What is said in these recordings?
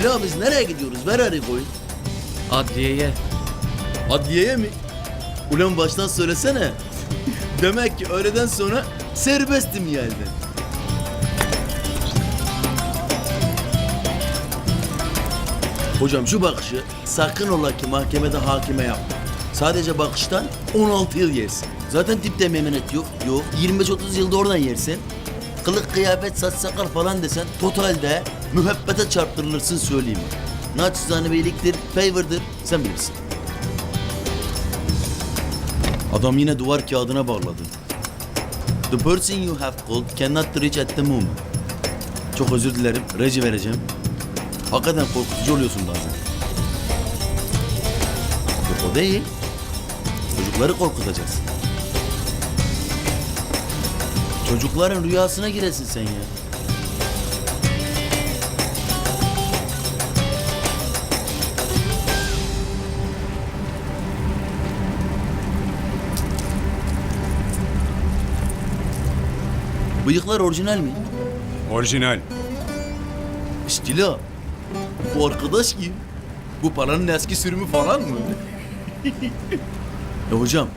Cila biz nereye gidiyoruz? Ver arayı koy. Adliyeye. Adliyeye mi? Ulan baştan söylesene. Demek ki öğleden sonra serbestim yani. Hocam şu bakışı sakın ola ki mahkemede hakime yapma. Sadece bakıştan 16 yıl yersin. Zaten tipte memenet yok. Yok. 25-30 yılda oradan yersin. Kılık kıyafet saç sakal falan desen totalde mühebbete çarptırılırsın söyleyeyim. Naçizane beyliktir, favor'dır sen bilirsin. Adam yine duvar kağıdına bağladı. The person you have called cannot reach at the moment. Çok özür dilerim, reji vereceğim. Hakikaten korkutucu oluyorsun bazen. Yok o değil. Çocukları korkutacağız. Çocukların rüyasına giresin sen ya. Bıyıklar orijinal mi? Orijinal. İstila. Bu arkadaş kim? Bu paranın eski sürümü falan mı? e hocam,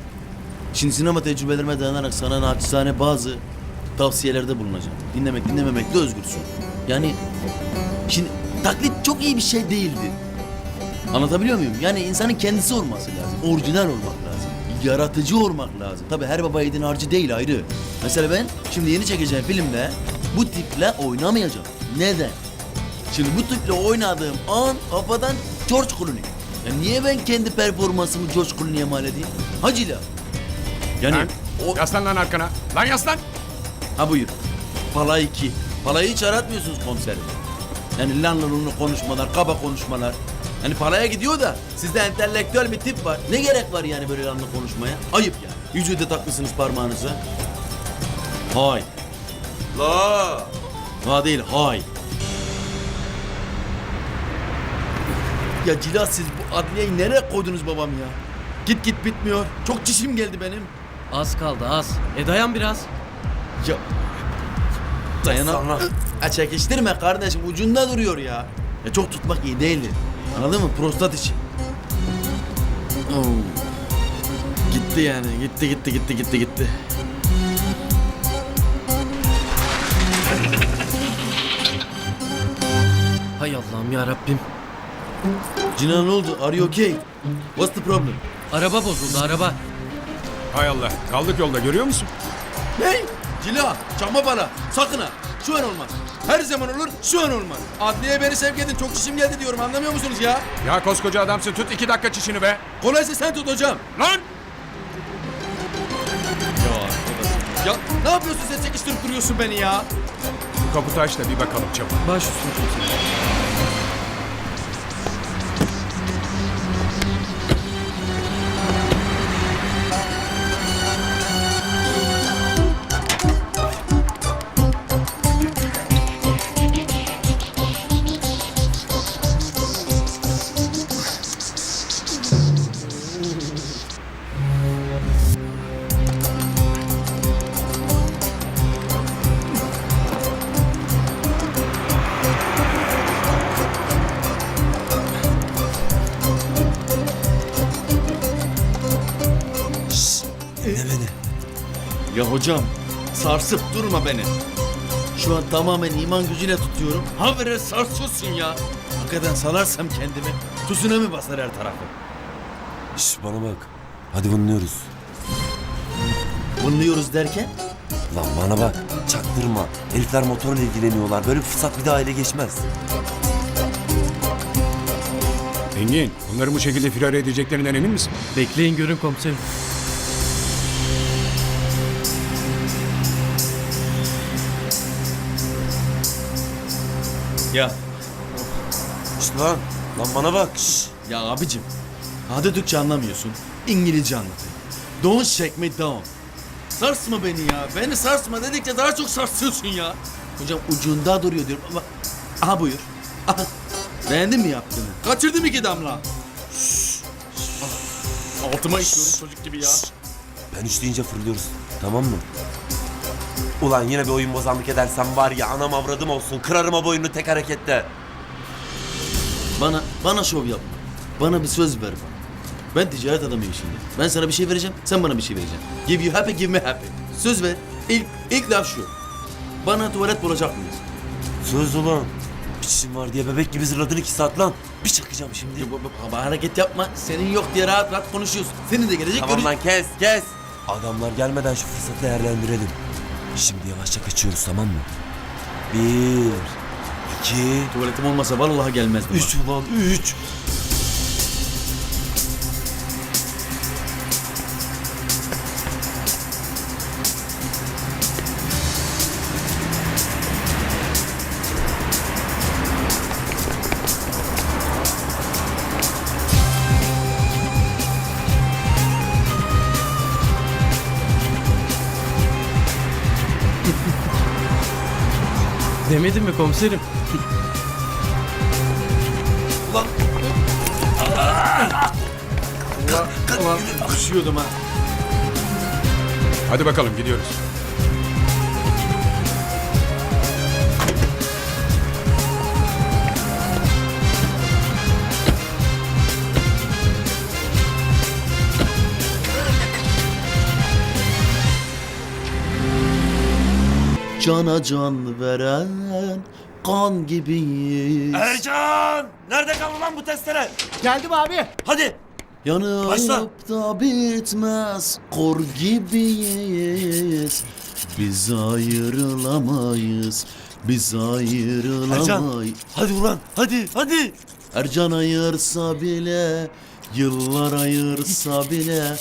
şimdi sinema tecrübelerime dayanarak sana naçizane bazı tavsiyelerde bulunacağım. Dinlemek, dinlememek de özgürsün. Yani şimdi taklit çok iyi bir şey değildi. Anlatabiliyor muyum? Yani insanın kendisi olması lazım. Orijinal olmak lazım. Yaratıcı olmak lazım. Tabii her baba yiğidin harcı değil ayrı. Mesela ben şimdi yeni çekeceğim filmde bu tiple oynamayacağım. Neden? Şimdi bu tiple oynadığım an kafadan George Clooney. Ya niye ben kendi performansımı George Clooney'e mal edeyim? Hacıyla. Yani Lan, o... yaslan lan arkana. Lan yaslan. Ha buyur. Palay 2. Palayı hiç aratmıyorsunuz komiserim. Yani lan lan konuşmalar, kaba konuşmalar. Yani palaya gidiyor da sizde entelektüel bir tip var. Ne gerek var yani böyle lanla konuşmaya? Ayıp yani. Yüzüğü de takmışsınız parmağınıza. Hay. La. La değil hay. Ya Cila siz bu adliyeyi nereye koydunuz babam ya? Git git bitmiyor. Çok çişim geldi benim. Az kaldı az. E dayan biraz. Ya dayanam. Ha çekiştirme kardeşim ucunda duruyor ya. Ya çok tutmak iyi değildi. Anladın mı? Prostat için. Oo. Gitti yani. Gitti gitti gitti gitti gitti. Hay Allah'ım ya Rabbim. Cina ne oldu? Are you okay? What's the problem? Araba bozuldu araba. Hay Allah. Kaldık yolda görüyor musun? Ne? Cila, çakma bana. Sakın ha. Şu an olmaz. Her zaman olur, şu an olmaz. Adliye beni sevk edin. Çok çişim geldi diyorum. Anlamıyor musunuz ya? Ya koskoca adamsın tut iki dakika çişini be. Kolaysa sen tut hocam. Lan! Ya ne yapıyorsun sen çekiştirip duruyorsun beni ya? Aç da bir bakalım çabuk. Baş üstüne hocam sarsıp durma beni. Şu an tamamen iman gücüyle tutuyorum. Habire sarsıyorsun ya. Hakikaten salarsam kendimi tsunami basar her tarafı. Şş bana bak. Hadi bunluyoruz. Bunluyoruz derken? Lan bana bak. Çaktırma. Herifler motorla ilgileniyorlar. Böyle bir fırsat bir daha ele geçmez. Engin bunları bu şekilde firar edeceklerinden emin misin? Bekleyin görün komiserim. Ya. Şş lan. Lan bana bak. Şş. Ya abicim. Hadi Türkçe anlamıyorsun. İngilizce anlatayım. Don't shake me down. Sarsma beni ya. Beni sarsma dedikçe daha çok sarsıyorsun ya. Hocam ucunda duruyor diyorum ama... Aha buyur. Aha. Beğendin mi yaptığını? Kaçırdım iki damla. Altıma işiyorum çocuk gibi ya. Ben üç deyince fırlıyoruz. Tamam mı? Ulan yine bir oyun bozanlık edersen var ya anam avradım olsun. Kırarım o boynunu tek harekette. Bana, bana şov yapma. Bana bir söz ver bana. Ben ticaret adamıyım şimdi. Ben sana bir şey vereceğim, sen bana bir şey vereceksin. Give you happy, give me happy. Söz ver. İlk, ilk laf şu. Bana tuvalet bulacak mıyız? Söz ulan. İşim var diye bebek gibi zırladın iki saat lan. Bir çakacağım şimdi. Ya, bu- bu- bu- hareket yapma. Senin yok diye rahat rahat konuşuyorsun. Senin de gelecek Tamam görüş- lan kes kes. Adamlar gelmeden şu fırsatı değerlendirelim. Şimdi yavaşça kaçıyoruz tamam mı? Bir, iki, Tuvaletim olmasa vallahi gelmezdim. üç ulan üç. Demedim mi komiserim? Ulan. Ulan düşüyordum ha. Hadi bakalım gidiyoruz. Cana can veren kan gibiyiz. Ercan! Nerede kaldı lan bu testere? Geldim abi. Hadi. Yanıp Başla. da bitmez kor gibiyiz. Biz ayrılamayız. Biz Ercan. ayrılamayız. Hadi ulan hadi hadi. Ercan ayırsa bile, yıllar ayırsa bile,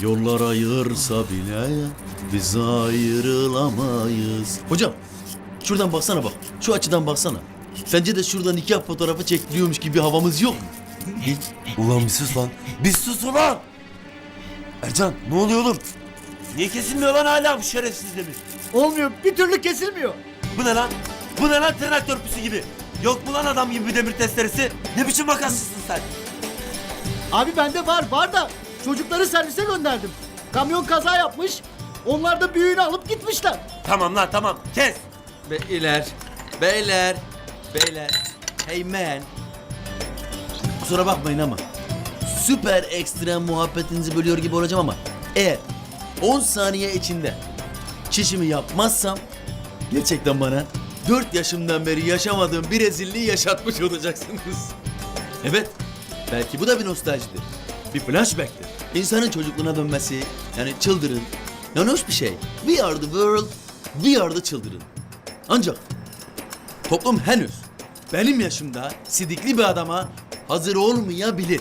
yollar ayırsa bile biz ayrılamayız. Hocam, şuradan baksana bak. Şu açıdan baksana. Sence de şuradan nikah fotoğrafı çekiliyormuş gibi bir havamız yok mu? Ulan bir sus lan. Bir sus ulan. Ercan ne oluyor oğlum? Niye kesilmiyor lan hala bu şerefsiz demir? Olmuyor. Bir türlü kesilmiyor. Bu ne lan? Bu ne lan tırnak törpüsü gibi? Yok mu lan adam gibi bir demir testeresi? Ne biçim makassızsın sen? Abi bende var var da çocukları servise gönderdim. Kamyon kaza yapmış. Onlar da büyüğünü alıp gitmişler. Tamam lan tamam kes. Beyler, beyler, beyler. Hey man. Kusura bakmayın ama. Süper ekstrem muhabbetinizi bölüyor gibi olacağım ama. Eğer 10 saniye içinde çişimi yapmazsam gerçekten bana 4 yaşımdan beri yaşamadığım bir rezilliği yaşatmış olacaksınız. Evet. Belki bu da bir nostaljidir. Bir flashback'tir. İnsanın çocukluğuna dönmesi, yani çıldırın. Yani hoş bir şey. We are the world, we are the children. Ancak toplum henüz benim yaşımda sidikli bir adama hazır olmayabilir.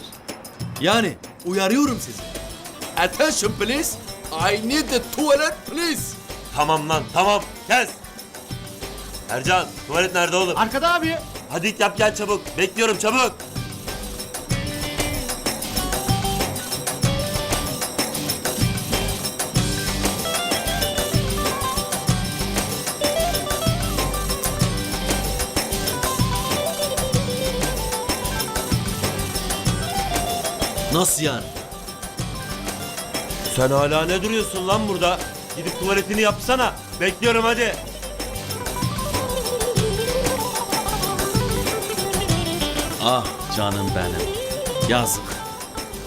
Yani uyarıyorum sizi. Attention please. I need the toilet please. Tamam lan tamam kes. Ercan tuvalet nerede oğlum? Arkada abi. Hadi yap gel çabuk. Bekliyorum çabuk. Nasıl yani? Sen hala ne duruyorsun lan burada? Gidip tuvaletini yapsana. Bekliyorum hadi. Ah canım benim. Yazık.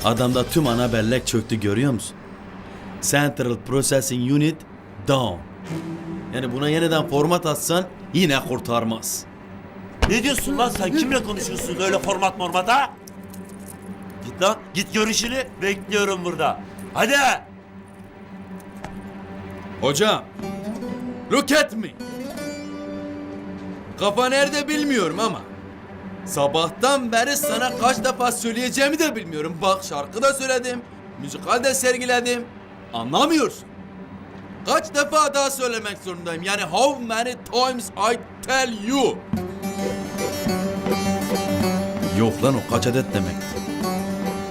Adamda tüm ana bellek çöktü görüyor musun? Central Processing Unit down. Yani buna yeniden format atsan yine kurtarmaz. Ne diyorsun lan sen? Kimle konuşuyorsun öyle format mormat ha? Git lan. Git görüşünü. Bekliyorum burada. Hadi. Hocam. Look at me. Kafa nerede bilmiyorum ama. Sabahtan beri sana kaç defa söyleyeceğimi de bilmiyorum. Bak şarkı da söyledim. Müzikal de sergiledim. Anlamıyorsun. Kaç defa daha söylemek zorundayım. Yani how many times I tell you. Yok lan o kaç adet demek.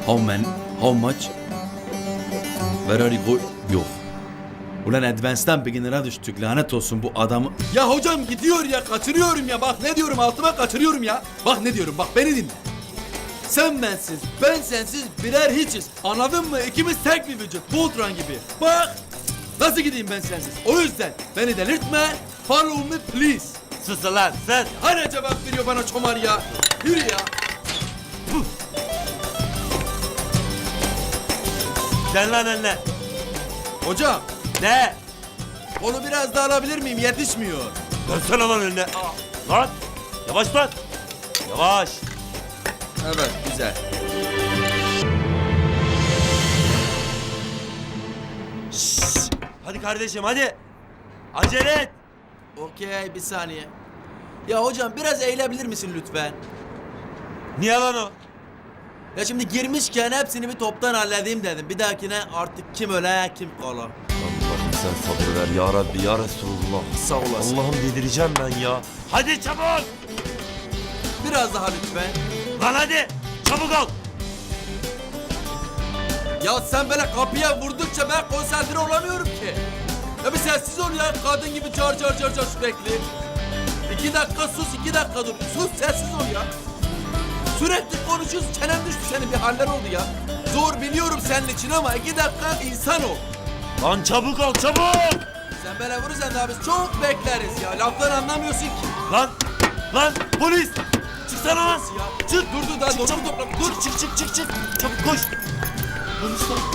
Many, how much? Where are you go? Yok. Ulan Advance'dan beginner'a düştük lanet olsun bu adamı. Ya hocam gidiyor ya kaçırıyorum ya bak ne diyorum altıma kaçırıyorum ya. Bak ne diyorum bak beni dinle. Sen bensiz, ben sensiz birer hiçiz. Anladın mı? İkimiz tek bir vücut. Voltron gibi. Bak! Nasıl gideyim ben sensiz? O yüzden beni delirtme. Follow me please. Sus lan sus. Hala cevap veriyor bana çomar ya. Yürü ya. Gel lan önüne. Hocam Ne? onu biraz daha alabilir miyim? Yetişmiyor. Dönsene lan önüne. Aa, Lan. Yavaş lan. Yavaş. Evet güzel. Hadi kardeşim hadi. Acele et. Okey bir saniye. Ya hocam biraz eğilebilir misin lütfen? Niye lan o? Ya şimdi girmişken hepsini bir toptan halledeyim dedim. Bir dahakine artık kim öle kim kala. Allah'ım sen sabır ver ya Rabbi ya Resulullah. Sağ olasın. Allah'ım delireceğim ben ya. Hadi çabuk. Biraz daha lütfen. Lan hadi. Çabuk ol. Ya sen böyle kapıya vurdukça ben konsantre olamıyorum ki. Ya bir sessiz ol ya kadın gibi çağır çağır çağır çağır sürekli. İki dakika sus iki dakika dur. Sus sessiz ol ya. Sürekli konuşuyorsun çenem düştü senin bir haller oldu ya. Zor biliyorum senin için ama iki dakika insan ol. Lan çabuk ol çabuk. Sen böyle vurursan daha biz çok bekleriz ya. Laftan anlamıyorsun ki. Lan. Lan polis. Çıksana lan. Ya. Çık dur dur daha Çık, doğru çabuk. topla. Dur çık çık çık çık. Çabuk koş.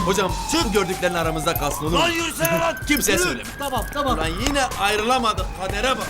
Hocam çık gördüklerin aramızda kalsın olur mu? Lan yürüsene lan. Kimseye Yürü. söyleme. Tamam tamam. Ulan yine ayrılamadık kadere bak.